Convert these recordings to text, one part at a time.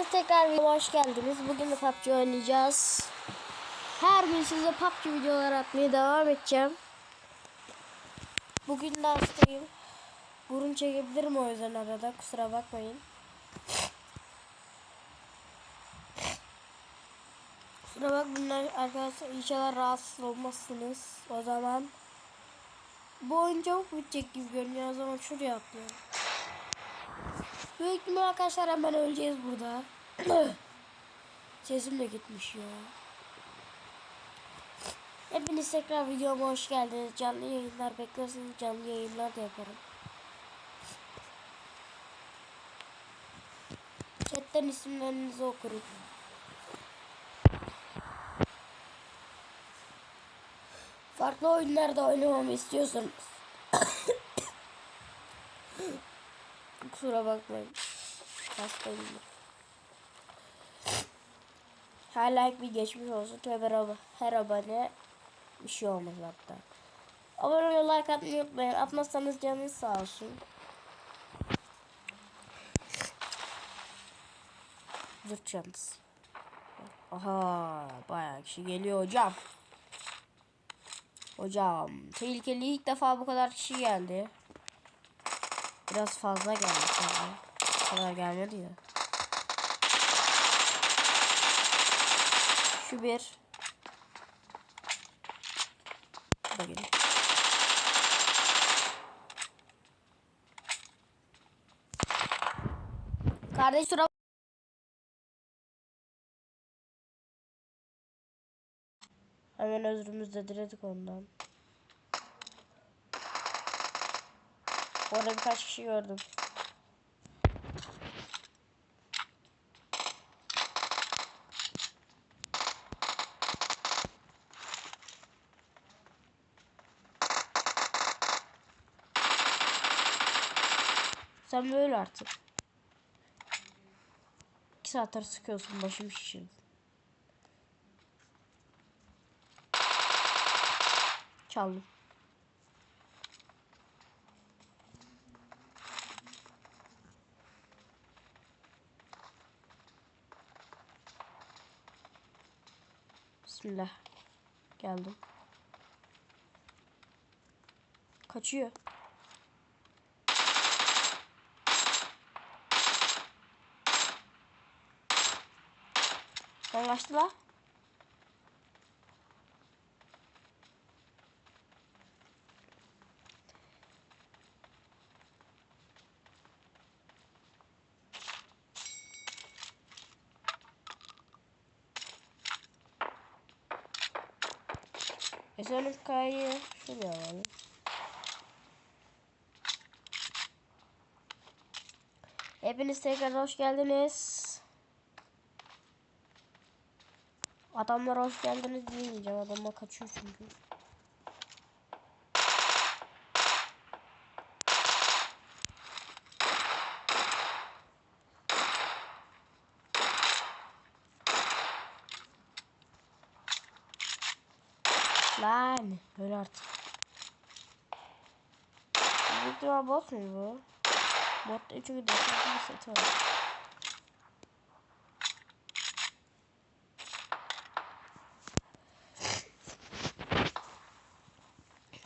Hepiniz tekrar hoş geldiniz. Bugün de PUBG oynayacağız. Her gün size PUBG videolar atmaya devam edeceğim. Bugün de hastayım. Burun çekebilirim o yüzden arada. Kusura bakmayın. Kusura bakmayın arkadaşlar. İnşallah rahatsız olmazsınız. O zaman bu oyun çabuk bitecek gibi görünüyor. O zaman şuraya atlıyorum. Büyük ihtimal arkadaşlar hemen öleceğiz burada. Sesim de gitmiş ya. Hepiniz tekrar videoma hoş geldiniz. Canlı yayınlar beklerseniz canlı yayınlar da yaparım. Chatten isimlerinizi okurum. Farklı oyunlarda oynamamı istiyorsanız Kusura bakmayın. Hastayım. Her like bir geçmiş olsun. Ab- her abone bir şey olmaz hatta. Abone olmayı like atmayı unutmayın. Atmazsanız canınız sağ olsun. Zırtacağınız. Aha bayağı kişi geliyor hocam. Hocam tehlikeli ilk defa bu kadar kişi geldi. Biraz fazla geldi. Bu kadar gelmedi ya. Şu bir. Bu. Kardeş sıra Hemen özrümüzü diledik ondan. Orada birkaç kişi gördüm. Sen böyle artık. İki saattir sıkıyorsun başım şişirdi. Çaldım. Bismillah. Geldim. Kaçıyor. Sen kaçtı la. SLK'yı şuraya alalım. Hepiniz tekrar hoş geldiniz. Adamlar hoş geldiniz diyemeyeceğim. Adamlar kaçıyor çünkü. Lan böyle artık. İhtimal bot mu bu? Bot değil çünkü bir seti var.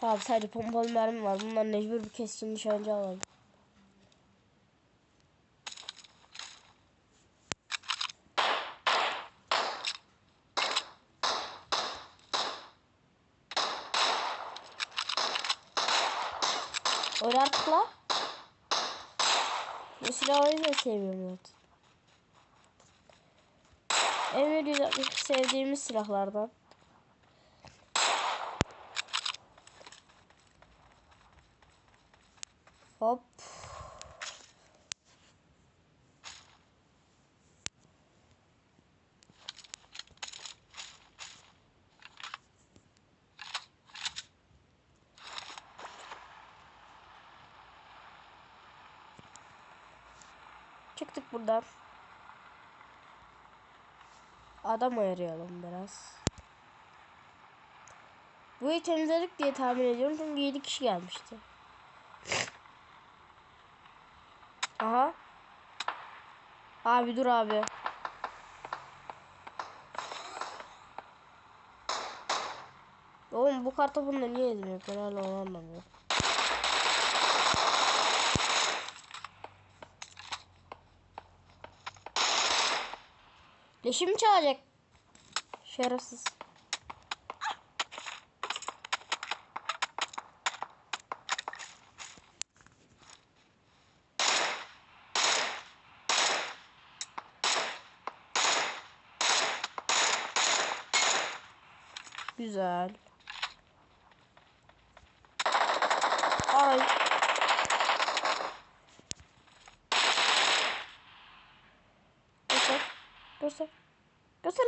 Abi sadece pompalı mermi var. Bundan mecbur bir keskin nişancı alalım. Öyle artık la. Bu silahı da sevmiyorum zaten. En büyük sevdiğimiz silahlardan. Hop. Çıktık buradan. Adam ayarayalım biraz. Burayı temizledik diye tahmin ediyorum çünkü 7 kişi gelmişti. Aha. Abi dur abi. Oğlum bu kartı bunda niye ediliyor? Ben hala onu anlamıyorum. Leşimi çalacak. Şerefsiz. Güzel. Ay. cosa. Cosa